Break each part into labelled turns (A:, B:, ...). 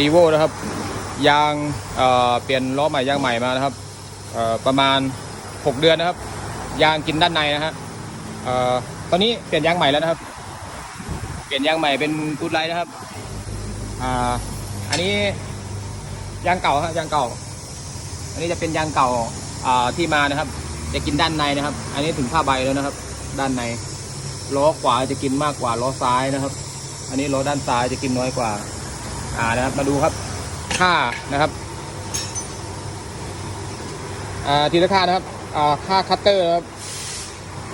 A: รีโวนะครับ ยางเเปลี่ยนล้อใหม่ยางใหม่มานะครับประมาณ 6 เดือนนะครับ ยางกินด้านในนะฮะตอนนี้เปลี่ยนยางใหม่แล้วนะครับ เปลี่ยนยางใหม่เป็นกูดไลท์นะครับอันนี้ยางเก่าครับยางเก่า อันนี้จะเป็นยางเก่าอ่าที่มานะครับ จะกินด้านในนะครับ อันนี้ถึงผ้าใบแล้วนะครับ ด้านในล้อขวาจะกินมากกว่าล้อซ้ายนะครับ อันนี้ล้อด้านซ้ายจะกินน้อยกว่า อ่านะครับมาดูครับค่านะครับอ่าทีละค่านะครับอ่าค่าคัตเตอร์นะครับ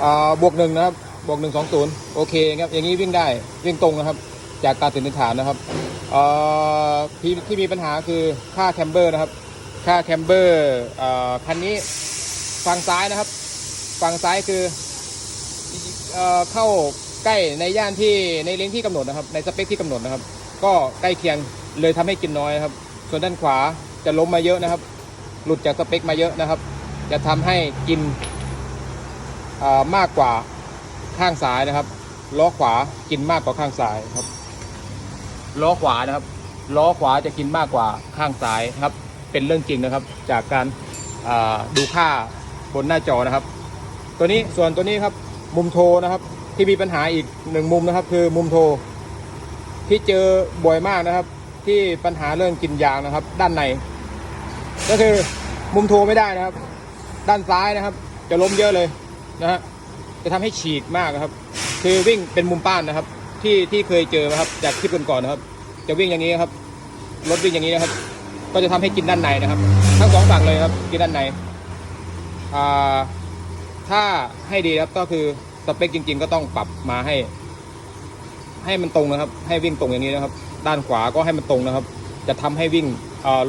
A: อ่าบวกหนึ่งนะครับบวกหนึ่งสองศูนย์โอเคครับอย่างนี้วิ่งได้วิ่งตรงนะครับ จากการสันนิษฐานนะครับอ่อที่ที่มีปัญหาคือค่าแคมเบอร์นะครับ ค่าแคมเบอร์อ่อคันนี้ฝั่งซ้ายนะครับ ฝั่งซ้ายคือเอ่อเข้าใกล้ในย่านที่ในเลนที่กำหนดนะครับ ในสเปคที่กำหนดนะครับ ก็ใกล้เคียงเลยทำให้กินน้อยครับ ส่วนด้านขวาจะล้มมาเยอะนะครับ หลุดจากสเปคมาเยอะนะครับ จะทำให้กินมากกว่าข้างซ้ายนะครับ ล้อขวากินมากกว่าข้างซ้ายครับ ล้อขวานะครับ ล้อขวาจะกินมากกว่าข้างซ้ายครับ เป็นเรื่องจริงนะครับ จากการดูค่าบนหน้าจอนะครับ ตัวนี้ส่วนตัวนี้ครับมุมโทนะครับที่มีปัญหาอีกหนึ่งมุมนะครับ คือมุมโท ที่เจอบ่อยมากนะครับ ที่ปัญหาเรื่องกินยางนะครับ ด้านใน ก็คือมุมโทไม่ได้นะครับ ด้านซ้ายนะครับ จะล้มเยอะเลยนะฮะจะทำให้ฉีกมากนะครับ คือวิ่งเป็นมุมป้านนะครับ ที่ที่เคยเจอนะครับ จากคลิปก่อนๆนะครับ จะวิ่งอย่างนี้ครับรถวิ่งอย่างนี้นะครับ ก็จะทำให้กินด้านในนะครับ ทั้งสองฝั่งเลยครับกินด้านในอ่าถ้าให้ดีครับก็คือสเปคจริง ๆ ก็ต้องปรับมาให้ ให้มันตรงนะครับ ให้วิ่งตรงอย่างนี้นะครับ ด้านขวาก็ให้มันตรงนะครับ จะทำให้วิ่ง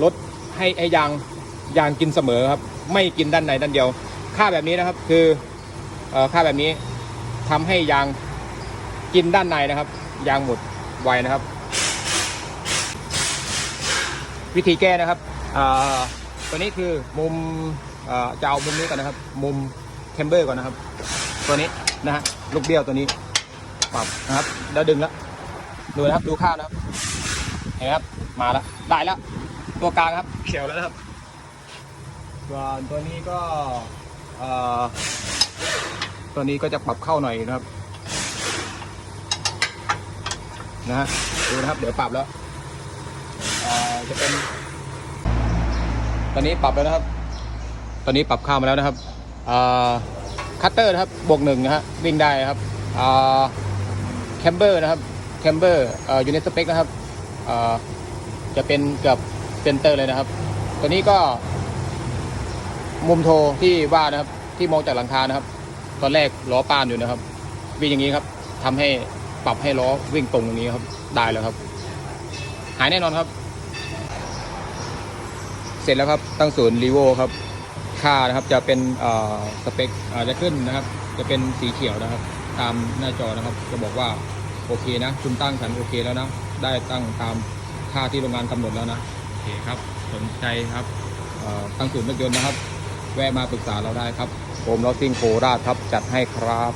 A: รถให้ไอ้ยางยางกินเสมอครับ ไม่กินด้านในด้านเดียว ค่าแบบนี้นะครับคือค่าแบบนี้ทำให้ยางกินด้านในนะครับ ยางหมดไวนะครับ วิธีแก้นะครับตัวนี้คือมุมจะเอามุมนี้ก่อนนะครับ มุมแคมเบอร์ก่อนนะครับ ตัวนี้นะฮะลูกเบี้ยวตัวนี้ ปรับนะครับ แล้วดึงแล้วดูนะครับดูข้าวนะครับเห็นไหมครับมาแล้วได้แล้ว ตัวกลางครับเขียวแล้วนะครับส่วนตัวนี้ก็เอ่อตัวนี้ก็จะปรับเข้าหน่อยนะครับ นะฮะดูนะครับ เดี๋ยวปรับแล้วเอ่อจะเป็น ตอนนี้ปรับแล้วนะครับ ตอนนี้ปรับข้ามมาแล้วนะครับคัตเตอร์นะครับบวกหนึ่งนะฮะวิ่งได้นะครับ แคมเบอร์นะครับแคมเบอร์อยู่ในสเปคนะครับจะเป็นเกือบเซนเตอร์เลยนะครับ ตัวนี้ก็มุมโทที่ว่านะครับ ที่มองจากหลังคานะครับ ตอนแรกล้อป้านอยู่นะครับ วิ่งอย่างนี้ครับทำให้ปรับให้ล้อวิ่งตรงอย่างนี้ครับ ได้แล้วครับ หายแน่นอนครับ เสร็จแล้วครับ ตั้งศูนย์รีโวครับ ค่านะครับจะเป็นสเปคอาจจะขึ้นนะครับ จะเป็นสีเขียวนะครับ ตามหน้าจอนะครับ จะบอกว่าโอเคนะ คุณตั้งสันโอเคแล้วนะ ได้ตั้งตามค่าที่โรงงานกำหนดแล้วนะโอเคครับ สนใจครับตั้งศูนย์รถยนต์นะครับ แวะมาปรึกษาเราได้ครับโอมลอสซิ่งโคราชครับจัดให้ครับ